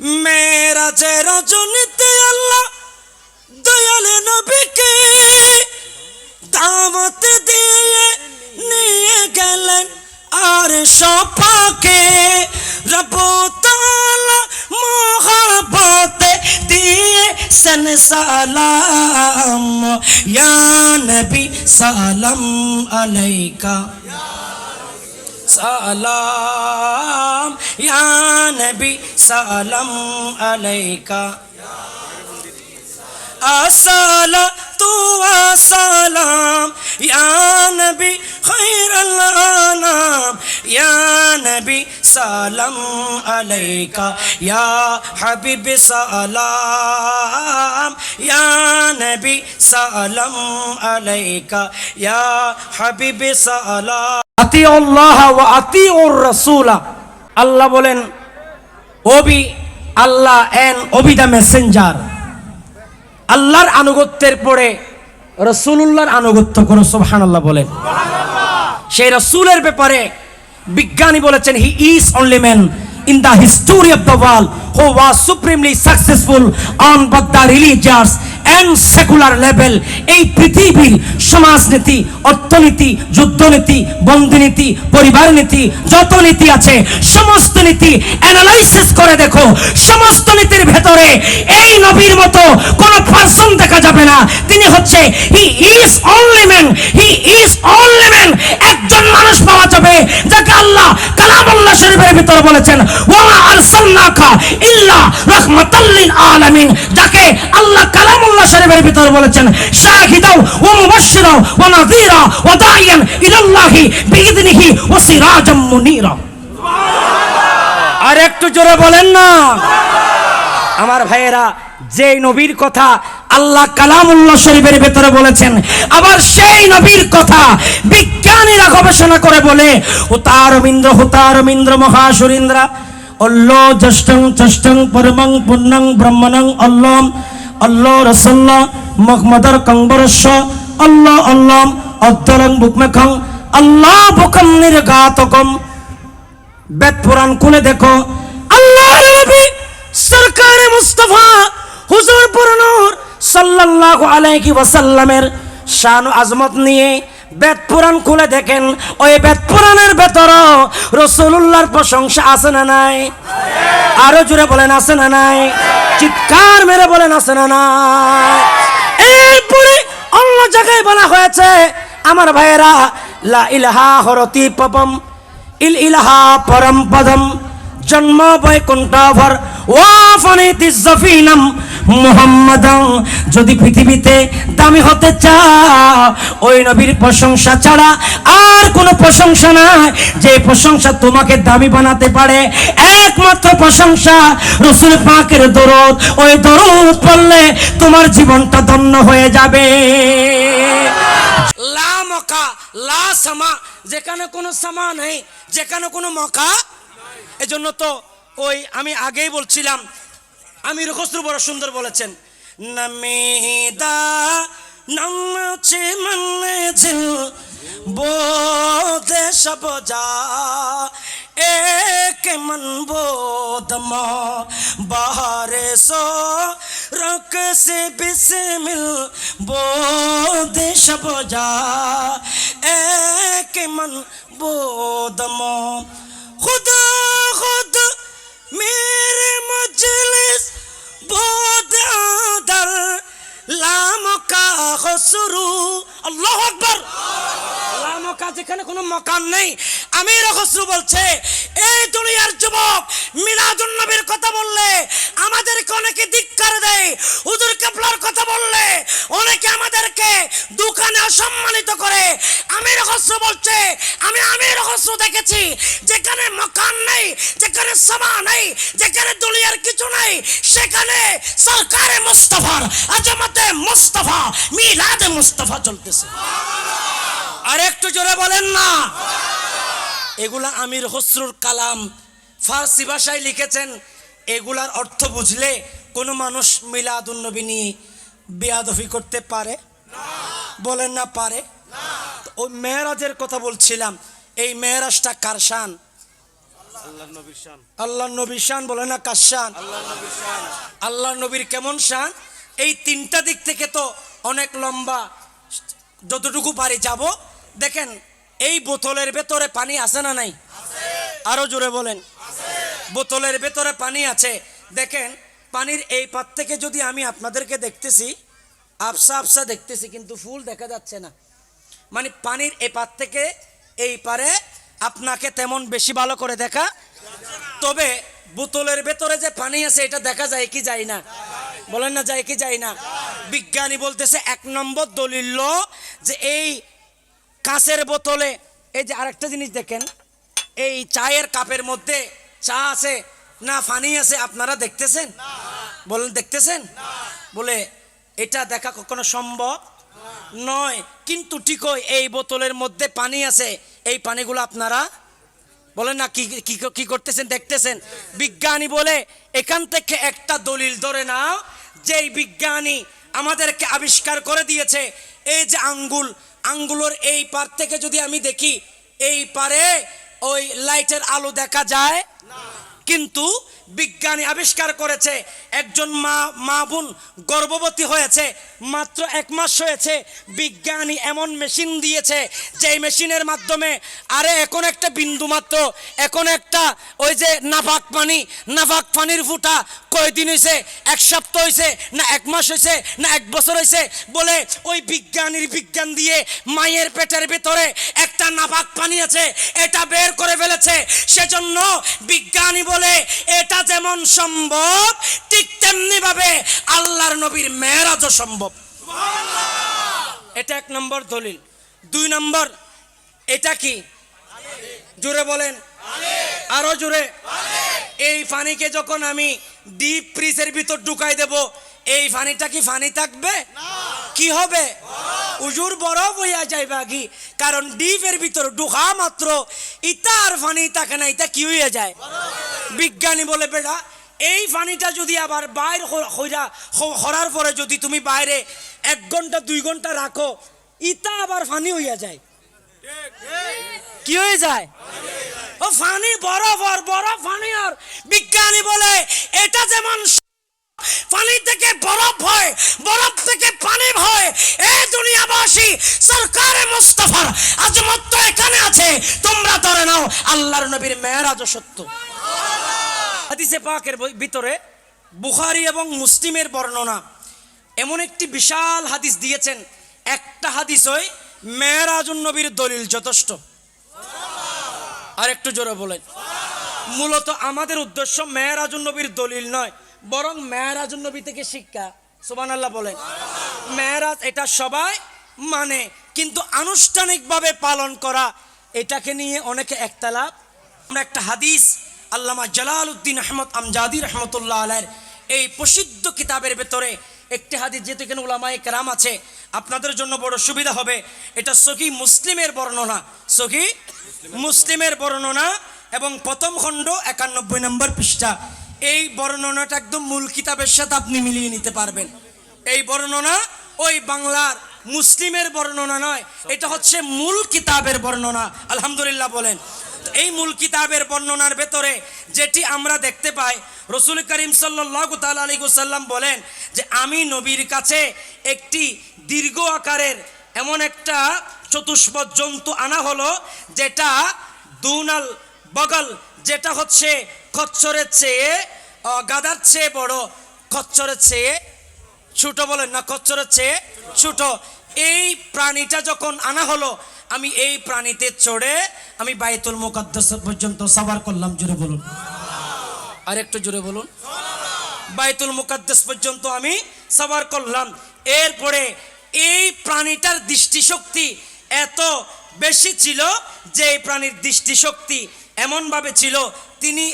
মেরাজে রজনীতে আল্লাহ, দয়াল নবীকে দামত দিয়ে নিয়ে গেলেন। আর সপাকে রবতালা মোহাবতে দিয়ে সন সালাম। ইয়া নবী সালাম আলাইকা। সালাম, ইয়া নবী সালাম আলাইকা। আসলা তু সালাম ইয়া নবী খৈরুল আনাম, ইয়া নবী সালাম আলাইকা। ইয়া হাবিব সালাম, ইয়া নবী সালাম আলাইকা। হাবিব সালাম আল্লাহ বলেন, obey, Allah and obey messenger. আল্লাহর আনুগত্যের পরে রসুল্লাহর আনুগত্য করো সোহান আল্লাহ বলেন। সেই রসুলের ব্যাপারে বিজ্ঞানী বলেছেন, he is only man in the history of the world who was supremely successful on both the religious and secular level এই পৃথিবীর সমাজনীতি, অর্থনীতি, যুদ্ধনীতি, বন্দিনীতি পরিবার নীতি যত নীতি আছে, সমস্ত নীতি অ্যানালাইসিস করে দেখো, সমস্ত নীতির ভেতরে এই নবীর মতো কোন পার্সন দেখা যাবে না। তিনি হচ্ছে he is only man he is only man একজন মানুষ পাওয়া যাবে, যাকে আল্লাহ কালামুল্লাহ শরীফের ভিতরে বলেছেন, ওয়া আরসালনাকা ইল্লা রাহমাতাল লিল আলামিন। যাকে আল্লাহ কালামুল্লাহ শরীফের ভিতরে বলেছেন, শাহিদাও ওয়া মুবাশশিরা ওয়া নাযীরা ওয়া দাইয়ান ইলাল্লাহি বিইذনিহি ওয়া সিরাজাম মুনীরা। আর একটু জোরে বলেন না। আমার ভাইয়েরা যে নবীর কথা আল্লাহ কালামুল্লাহ শরীফের ভেতরে বলেছেন, আবার সেই নবীর কথা বিজ্ঞানীরা গবেষণা করে বলে, হুতার রবীন্দ্র হুতার রবীন্দ্র মহাসুরীন্দ্রা, অল্ল জ্যেষ্ঠং চষ্টং পরমং পুণ্যং ব্রহ্মণং অল্লম অল্ল রসল্লা মহমদর কংবরস আল্লাহ আল্লাহ অদ্দলং বুকমেখং, আল্লাহ বুকম নির্গাতকম বেদ পুরাণ খুলে দেখো। আল্লাহ সরকার মুস্তফা, হুজুর পুরনুর সাল্লাল্লাহু আলাইহি ওয়াসাল্লামের শান আজমত নিয়ে বেদ পুরাণ খুলে দেখেন, ওই বেদ পুরাণের ভেতর রসুল্লাহর প্রশংসা আছে না নাই? আরও জুড়ে বলেন, আছে না নাই? চিৎকার মেরে বলেন, আছে না নাই? এরপরে অন্য জায়গায় বলা হয়েছে, আমার ভাইয়েরা, লা ইলাহা হরতি পবম ইল ইলাহা পরম পদম, জন্ম বৈকুণ্ঠভর ওয়াফানিতি জফিনাম মুহাম্মাদাম যদি পৃথিবীতে দামি হতে চাও, ওই নবীর প্রশংসা ছাড়া আর কোনো প্রশংসা নাই। যে প্রশংসা তোমাকে দামি বানাতে পারে, একমাত্র প্রশংসা রসুল পাকের দরদ। ওই দরদ পড়লে তোমার জীবনটা ধন্য হয়ে যাবে। লা লা সামা, যেখানে কোনো সামা নেই, যেখানে কোনো মকা এজন্য তো ওই আমি আগেই বলছিলাম আমির খসরু বড় সুন্দর বলেছেন নমিদা নাচে মনে ঝিল, বোধে সব এক মন বোধম মা, বাহারে সো রক সে বিস মিল বোধে সব যা, এক মন বোধম মা। খুদ খুদ, মেরে মজলিস بود در لام کا خسرو আল্লাহ আকবর। মকা যেখানে কোনো মকান নেই। আমির রহস্রু বলছে, এই দুনিয়ার যুবক, মিলাদুন নবীর কথা বললে আমাদেরকে অনেকে ধিক্কার দেয়। হুজুর কেপলার কথা বললে অনেকে আমাদেরকে দোকানে অসম্মানিত করে। আমির রহস্রু বলছে, আমি আমির রহস্রু দেখেছি, যেখানে মকান নেই, যেখানে সমা নেই, যেখানে দুনিয়ার কিছু নেই, সেখানে সরকারে মুস্তফার, আজমতে মুস্তফা, মিলাদে মুস্তফা চলতে চলতেছে আর একটু জোরে বলেন না। এগুলা আমির হসরুর কালাম ফার্সি ভাষায় লিখেছেন। এগুলার অর্থ বুঝলে কোনো মানুষ মিলাদুন্নবী নিয়ে বেয়াদফি করতে পারে? বলেন না পারে? ওই মেয়েরাজের কথা বলছিলাম। এই মেয়েরাজটা কার শান? আল্লাহ নবীর শান। বলে না কাশান আল্লাহ শান। আল্লাহ নবীর কেমন শান? এই তিনটা দিক থেকে তো অনেক লম্বা। যতটুকু পারি যাব। দেখেন, এই বোতলের ভেতরে পানি আছে না নাই? আরও জোরে বলেন। বোতলের ভেতরে পানি আছে। দেখেন, পানির এই পাত থেকে যদি আমি আপনাদেরকে দেখতেছি আফসা আফসা দেখতেছি, কিন্তু ফুল দেখা যাচ্ছে না। মানে পানির এই পাত থেকে এই পারে আপনাকে তেমন বেশি ভালো করে দেখা তবে বোতলের ভেতরে যে পানি আছে, এটা দেখা যায় কি যায় না? বলেন না, যায় কি যায় না? বিজ্ঞানী বলতেছে এক নম্বর দলিল যে এই কাঁচের বোতলে, এই যে আরেকটা জিনিস দেখেন, এই চায়ের কাপের মধ্যে চা আছে না পানি আছে, আপনারা দেখতেছেন? বলেন, দেখতেছেন? বলে, এটা দেখা কখনো সম্ভব নয়। কিন্তু ঠিকই এই বোতলের মধ্যে পানি আছে, এই পানিগুলো আপনারা বলেন না, কি কি কি করতেছেন, দেখতেছেন? বিজ্ঞানী বলে, এখান থেকে একটা দলিল ধরে নাও, যেই বিজ্ঞানী আমাদেরকে আবিষ্কার করে দিয়েছে। এই যে আঙ্গুল, আঙ্গুলোর এই পার থেকে যদি আমি দেখি, এই পারে ওই লাইটের আলো দেখা যায়? কিন্তু বিজ্ঞানী আবিষ্কার করেছে, একজন মা মা বোন গর্ভবতী হয়েছে, মাত্র এক মাস হয়েছে, বিজ্ঞানী এমন মেশিন দিয়েছে, যেই মেশিনের মাধ্যমে, আরে এখন একটা বিন্দু মাত্র, এখন একটা ওই যে নাফাক পানি নাফাক পানির ফুটা কয়দিন হয়েছে এক সপ্তাহ হয়েছে না এক মাস হয়েছে না এক বছর হয়েছে বলে ওই বিজ্ঞানীর বিজ্ঞান দিয়ে মায়ের পেটের ভিতরে একটা নাপাক পানি আছে, এটা বের করে ফেলেছে। সেজন্য বিজ্ঞানী বলে এটা যেমন সম্ভব ঠিক তেমনি ভাবে আল্লাহর নবীর মেয়েরাজও সম্ভব। এটা এক নম্বর দলিল। দুই নম্বর এটা কি? জুড়ে বলেন। আরও জুড়ে এই পানিকে যখন আমি ডিপ ফ্রিজের ভিতর ঢুকাই দেব এই পানিটা কি পানি থাকবে? কি হবে? উজুর বরফ হইয়া যাইবা কি? কারণ ডিপের ভিতর ঢুকা মাত্র ইতা আর পানি থাকে না, ইতা কি হইয়া যায়? বিজ্ঞানী বলে, বেটা, এই পানিটা যদি আবার বাইর হইরা হরার পরে যদি তুমি বাইরে এক ঘণ্টা, দুই ঘণ্টা রাখো, ইতা আবার পানি হইয়া যায়। কি হয়ে যায়? ও ফানি বরফ আর বরফ ফানি আর। বিজ্ঞানী বলে, এটা যেমন পানি থেকে বরফ হয়, বরফ থেকে পানি হয়। এ দুনিয়াবাসী, সরকারে মুস্তফার আজমত তো এখানে আছে, তোমরা ধরে নাও, আল্লাহর নবীর মেয়েরাজ সত্য। হাদিসে পাকের ভিতরে বুখারি এবং মুসলিমের বর্ণনা। এমন একটি বিশাল হাদিস দিয়েছেন, একটা হাদিস ওই মেয়েরাজুন নবীর দলিল যথেষ্ট। আর একটু জোরে বলেন। মূলত আমাদের উদ্দেশ্য মেয়েরাজুন নবীর দলিল নয় বরং মেয়েরাজুন নবী থেকে শিক্ষা। সোবান আল্লাহ বলেন। মেয়েরাজ এটা সবাই মানে কিন্তু আনুষ্ঠানিকভাবে পালন করা, এটাকে নিয়ে অনেকে একতালাপ। আমরা একটা হাদিস, আল্লামা জালাল উদ্দিন আহমদ আমজাদি রহমতুল্লাহ আলের এই প্রসিদ্ধ কিতাবের ভেতরে একটি হাদিস, যেহেতু এখানে উলামায়ে কেরাম আছে, আপনাদের জন্য বড় সুবিধা হবে। এটা সখী মুসলিমের বর্ণনা সখী মুসলিমের বর্ণনা এবং প্রথম খণ্ড একানব্বই নম্বর পৃষ্ঠা। এই বর্ণনাটা একদম মূল কিতাবের সাথে আপনি মিলিয়ে নিতে পারবেন। এই বর্ণনা ওই বাংলার মুসলিমের বর্ণনা নয়, এটা হচ্ছে মূল কিতাবের বর্ণনা, আলহামদুলিল্লাহ বলেন। এই মূল কিতাবের বর্ণনার ভেতরে যেটি আমরা দেখতে পাই, রসুল করিম সাল্লাহ আলী সাল্লাম বলেন যে, আমি নবীর কাছে একটি দীর্ঘ আকারের এমন একটা চতুষ্পদ জন্তু আনা হলো, যেটা দুনাল বগল যেটা হচ্ছে খচ্চরের চেয়ে গাদার চেয়ে বড়, খচ্চরের চেয়ে ছোট বলেন না, খচ্চরের চেয়ে ছোট। এই প্রাণীটা যখন আনা হলো, আমি এই প্রাণীতে চড়ে আমি বাইতুল মুকাদ্দাস পর্যন্ত সাবার করলাম, জোরে বলুন। আর একটু জোরে বলুন। বাইতুল মুকাদ্দাস পর্যন্ত আমি সাবার করলাম। এরপরে এই প্রাণীটার দৃষ্টিশক্তি এত বেশি ছিল যে এই প্রাণীর দৃষ্টিশক্তি এমনভাবে ছিল, তিনি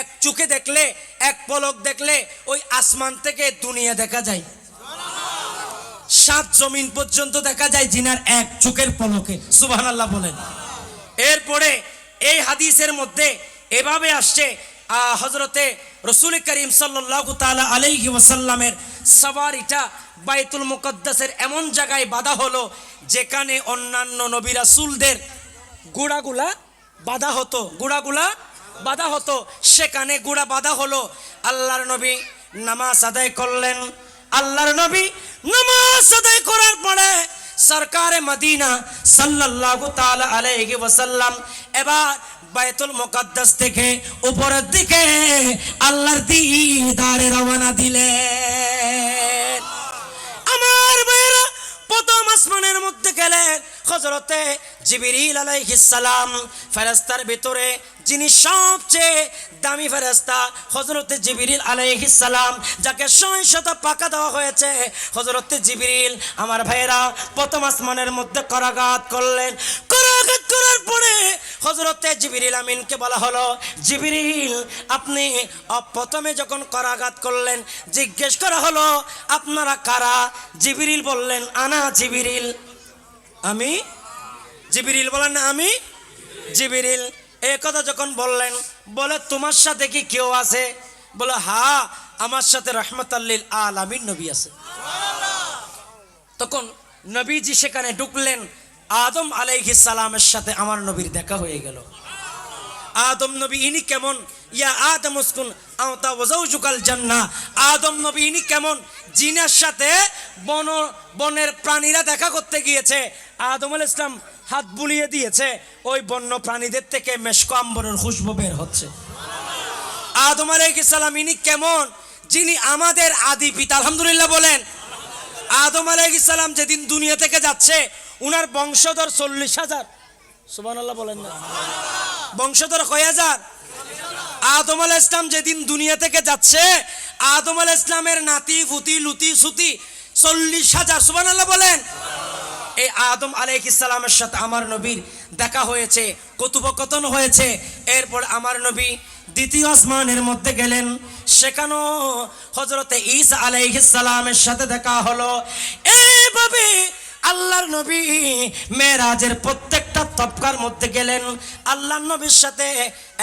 এক চোখে দেখলে, এক পলক দেখলে, ওই আসমান থেকে দুনিয়া দেখা যায়। সাত জমিন পর্যন্ত দেখা যায় জিনার এক চোখের পলকে সুবহান আল্লাহ বলেন। এরপরে এই হাদিসের মধ্যে এভাবে আসছে হজরতে রসুল করিম সাল্লাহ তালা আলাইহি ওয়াসাল্লামের সবারিটা বাইতুল মুকদ্দাসের এমন জায়গায় বাধা হলো, যেখানে অন্যান্য নবী রাসূলদের গোড়াগুলা বাধা হতো গোড়াগুলা বাধা হতো। সেখানে গুড়া বাধা হলো, আল্লাহর নবী নামাজ আদায় করলেন। আল্লাহর নবী নামাজ আদায় করার পরে সরকারে মদিনা সাল্লাল্লাহু তাআলা আলাইহি ওয়াসাল্লাম এবার বাইতুল মুকাদ্দাস থেকে উপরের দিকে আল্লাহর দিদারে রওনা দিলেন। প্রথম আসমানের মধ্যে গেলেন হজরতে জিবিরিল আলাইহিসালাম ফেরাস্তার ভিতরে যিনি সবচেয়ে দামি ফেরেস্তা হজরতে জিবিরিল আলাইহিসালাম যাকে শত পাকা দেওয়া হয়েছে। হজরতে জিবিরিল, আমার ভাইয়েরা, প্রথম আসমানের মধ্যে করাঘাত করলেন। হজরতে জিবিরিল আমিনকে বলা হলো জিবিরিল আপনি প্রথমে যখন করাঘাত করলেন জিজ্ঞেস করা হলো আপনারা কারা? জিবিরিল বললেন আনা জিবিরিল। আমি? জিবিরিল বলেন আমি? জিবিরিল এই কথা যখন বললেন বলে তোমার সাথে কি কেউ আছে? বলে হা আমার সাথে রহমতাল্লিল আলামিন নবী আছে। তখন নবীজি সেখানে ঢুকলেন আদম সালামের সাথে আমার নবীর দেখা হয়ে গেল। আদম নবী, ইনি কেমন? ইয়া আদম উসকুন, আওতা ওয়াজাউজুকাল জান্নাহ। আদম নবী, ইনি কেমন? জিনের সাথে বন, বনের প্রাণীরা দেখা করতে গিয়েছে। আদম আলাইহিস ইসলাম হাত বুলিয়ে দিয়েছে। ওই বন্য প্রাণীদের থেকে মেশকো আম্বরের খুশবু বের হচ্ছে। আদম সালাম, ইনি কেমন? যিনি আমাদের আদি পিতা, আলহামদুলিল্লাহ বলেন। আদম সালাম যেদিন দুনিয়া থেকে যাচ্ছে উনার বংশধর চল্লিশ হাজার। সুবহানাল্লাহ বলেন না। বংশধর কয় হাজার? আদম আল ইসলাম যেদিন দুনিয়া থেকে যাচ্ছে, আদম আল ইসলামের নাতি ফুতি লুতি, সুতি চল্লিশ হাজার। সুবান আল্লাহ বলেন। এই আদম আলাইহ ইসলামের সাথে আমার নবীর দেখা হয়েছে, কথোপকথন হয়েছে। এরপর আমার নবী দ্বিতীয় আসমানের মধ্যে গেলেন। সেখানেও হজরতে ঈসা আলাইহিস সালামের সাথে দেখা হলো। এইভাবে আল্লাহর নবী মেরাজের প্রত্যেকটা তবকার মধ্যে গেলেন। আল্লাহর নবীর সাথে,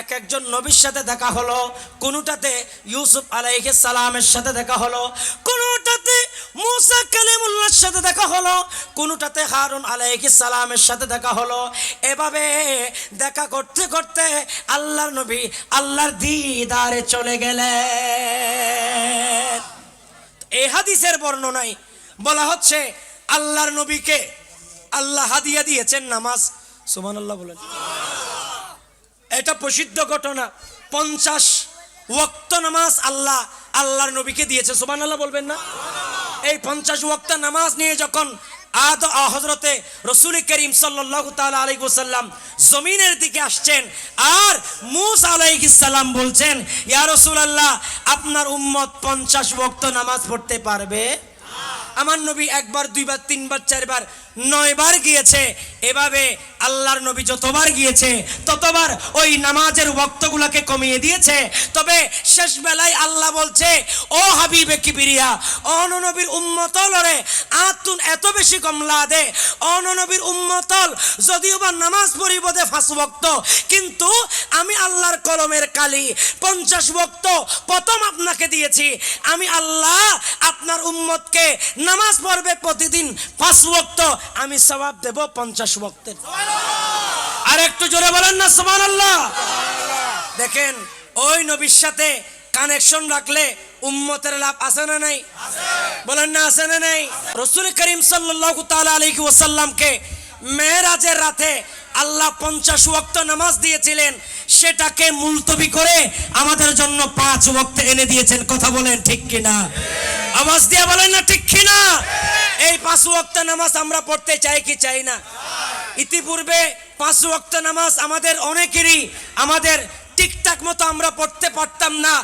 এক একজন নবীর সাথে দেখা হলো। কোনোটাতে ইউসুফ আলাইহিস সালামের সাথে দেখা হলো। কোনোটাতে মুসা কালিমুল্লাহর সাথে দেখা হলো। কোনোটাতে হারুন আলাইহিস সালামের সাথে দেখা হলো। এভাবে দেখা করতে করতে আল্লাহর নবী আল্লাহর দিদারে চলে গেলেন। এই হাদিসের বর্ণনায় বলা হচ্ছে আল্লাহর নবীকে আল্লাহ হাদিয়া দিয়েছেন নামাজ। সুমান আল্লাহ বলেন। এটা প্রসিদ্ধ ঘটনা। পঞ্চাশ ওয়াক্ত নামাজ আল্লাহ আল্লাহর নবীকে দিয়েছে সুমান আল্লাহ বলবেন না? এই পঞ্চাশ ওয়াক্ত নামাজ নিয়ে যখন আদ হজরতে রসুল করিম সাল্লাল্লাহু তাআলা আলাইহি ওয়াসাল্লাম জমিনের দিকে আসছেন আর মুস আলাইহিস সালাম বলছেন, ইয়া রসুল আল্লাহ আপনার উম্মত পঞ্চাশ ওয়াক্ত নামাজ পড়তে পারবে? আমার নবী একবার, দুইবার, তিনবার, চারবার, নয়বার গিয়েছে। এভাবে আল্লাহর নবী যতবার গিয়েছে, ততবার ওই নামাজের ওক্তগুলোকে কমিয়ে দিয়েছে। তবে শেষ বেলায় আল্লাহ বলছে, ও হাবিবে কিবিরিয়া অননবীর উম্মতল রে, আতুন এত বেশি কমলা দে অননবীর উম্মতল, যদিও বা নামাজ পড়িব দে ফাঁস বক্ত কিন্তু আমি আল্লাহর কলমের কালি, পঞ্চাশ বক্ত প্রথম আপনাকে দিয়েছি। আমি আল্লাহ আপনার উম্মতকে নামাজ পড়বে প্রতিদিন পাঁচ বক্ত আমি সবাব দেব পঞ্চাশ বক্তের আর একটু জোরে বলেন না সমান আল্লাহ দেখেন, ওই নবীর সাথে কানেকশন রাখলে উম্মতের লাভ আছে না নাই? বলেন না, আছে না নাই? রসুল করিম সাল্লাল্লাহু তাআলা আলাইহি ওয়াসাল্লামকে মেরাজের রাতে আল্লাহ পঞ্চাশ ওয়াক্ত নামাজ দিয়েছিলেন, সেটাকে মুলতবি করে আমাদের জন্য পাঁচ ওয়াক্ত এনে দিয়েছেন। কথা বলেন ঠিক কিনা? আওয়াজ দিয়ে বলেন না, ঠিক কিনা? এই পাঁচ ওয়াক্ত নামাজ আমরা পড়তে চাই কি চাই না? ইতিপূর্বে পাঁচ ওয়াক্ত নামাজ আমাদের অনেকেরই, আমাদের ঠিকঠাক মতো আমরা পড়তে পারতাম না।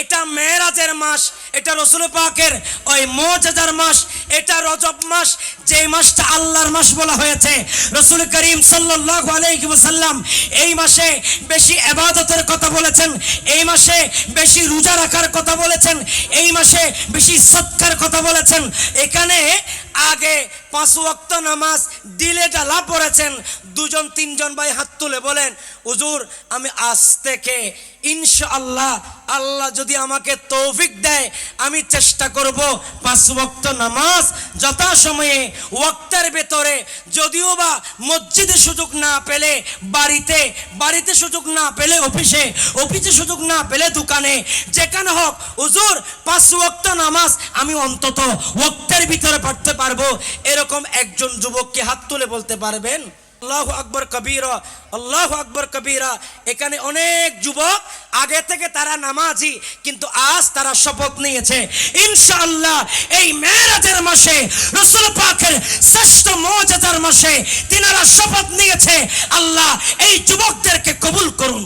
এটা মেয়েরাজের মাস, এটা রসুল পাকের ওই মজাদার মাস এটা রজব মাস যে মাসটা আল্লাহর মাস বলা হয়েছে। রসুল করিম সাল্লাহ আলাইসাল্লাম এই মাসে বেশি আবাদতের কথা বলেছেন, এই মাসে বেশি রোজা রাখার কথা বলেছেন, এই মাসে বেশি সৎকার কথা বলেছেন। এখানে আগে পাঁচ ওয়াক্ত নামাজ ডিলে ডালা পড়েছেন। দুজন, তিনজন ভাই হাত তুলে বলেন, হুজুর, আমি আজ থেকে ইনশাআল্লাহ আল্লাহ যদি আমাকে তৌফিক দেয়, আমি চেষ্টা করব পাঁচ ওয়াক্ত নামাজ যথাসময়ে ওয়াক্তের ভেতরে। যদিও বা মসজিদে সুযোগ না পেলে বাড়িতে বাড়িতে সুযোগ না পেলে অফিসে অফিসে সুযোগ না পেলে দোকানে। যেখানে হোক, হুজুর, পাঁচ ওয়াক্ত নামাজ আমি অন্তত ওয়াক্তের ভিতরে পড়তে পারব। এরকম একজন যুবককে হাত তুলে বলতে পারবেন? আল্লাহ আকবর কবিরা, আল্লাহ আকবর কবিরা। এখানে অনেক যুবক আগে থেকে তারা নামাজি, কিন্তু আজ তারা শপথ নিয়েছে। ইনশাআল্লাহ এই মেরাজের মাসে, রসুল পাকের শ্রেষ্ঠ মজাদার মাসে তিনারা শপথ নিয়েছে। আল্লাহ এই যুবকদেরকে কবুল করুন।